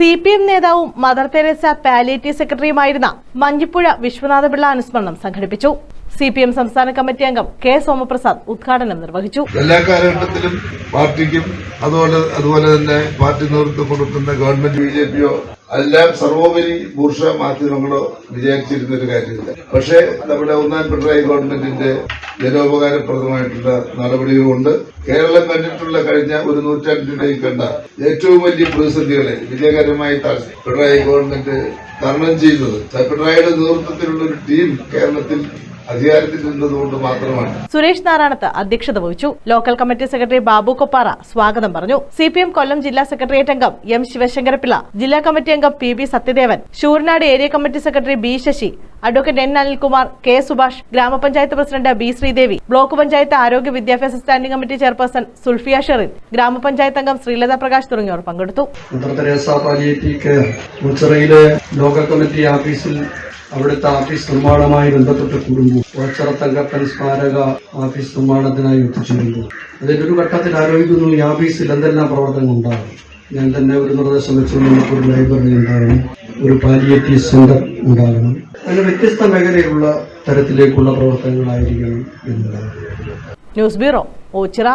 C P M നേതാവും Mother Teresa palliative സെക്രട്ടറിയുമായിരുന്ന മഞ്ഞിപ്പുഴ വിശ്വനാഥ വിശ്വനാഥപിള്ള അനുസ്മരണം സംഘടിപ്പിച്ചു. സി പി എം സംസ്ഥാന കമ്മിറ്റി അംഗം കെ സോമപ്രസാദ് ഉദ്ഘാടനം നിർവഹിച്ചു. എല്ലാ കാലഘട്ടത്തിലും പാർട്ടിക്കും അതുപോലെ അതുപോലെ തന്നെ പാർട്ടി നേതൃത്വം കൊടുക്കുന്ന ഗവൺമെന്റ് ബി ജെ പിയോ എല്ലാം സർവോപരി പുരുഷ മാധ്യമങ്ങളോ വിചാരിച്ചിരുന്ന ഒരു കാര്യമില്ല. പക്ഷേ നമ്മുടെ ഒന്നാം പിണറായി ഗവൺമെന്റിന്റെ ജനോപകാരപ്രദമായിട്ടുള്ള നടപടികളുണ്ട്. കേരളം കണ്ടിട്ടുള്ള കഴിഞ്ഞ ഒരു നൂറ്റാണ്ടിനിടയിൽ കണ്ട ഏറ്റവും വലിയ പ്രതിസന്ധികളെ വിജയകരമായി പിണറായി ഗവൺമെന്റ് തരണം ചെയ്യുന്നത് പിണറായിയുടെ നേതൃത്വത്തിലുള്ള ഒരു ടീം കേരളത്തിൽ മാത്രമാണ്. സുരേഷ് നാരായണത്ത് അധ്യക്ഷത വഹിച്ചു. Local committee secretary Babu Koppara സ്വാഗതം പറഞ്ഞു. സി പി എം കൊല്ലം ജില്ലാ സെക്രട്ടേറിയറ്റ് അംഗം എം ശിവശങ്കരപിള്ള ജില്ലാ കമ്മിറ്റി അംഗം P B Sathyadevan Sooranad area committee secretary B Sasi advocate N Anilkumar K Subhash ഗ്രാമപഞ്ചായത്ത് president B Sreedevi block panchayat ആരോഗ്യ വിദ്യാഭ്യാസ standing committee chairperson Sulfiya Sherin ഗ്രാമപഞ്ചായത്ത് അംഗം ശ്രീലത പ്രകാശ് തുടങ്ങിയവർ പങ്കെടുത്തു. ലോക്കൽ കമ്മിറ്റി ഓഫീസിൽ അവിടുത്തെ ഓഫീസ് നിർമ്മാണവുമായി ബന്ധപ്പെട്ട് ഓച്ചറ തങ്കപ്പൻ സ്മാരക ഓഫീസ് നിർമ്മാണത്തിനായി എത്തിച്ചിരുന്നു അതിന്റെ ഒരു ഘട്ടത്തിൽ ആലോചിക്കുന്നു ഈ ഓഫീസിൽ എന്തെല്ലാം പ്രവർത്തനങ്ങൾ ഉണ്ടാകും? ഞാൻ തന്നെ ഒരു നിർദ്ദേശം വെച്ചു നമുക്കൊരു ലൈബ്രറി ഉണ്ടാകണം ഒരു പാലിയേറ്റീവ് സെന്റർ ഉണ്ടാകണം. അങ്ങനെ വ്യത്യസ്ത മേഖലയിലുള്ള തരത്തിലേക്കുള്ള പ്രവർത്തനങ്ങളായിരിക്കണം എന്നുള്ളതാണ് ന്യൂസ് ബ്യൂറോ ഓച്ചിറ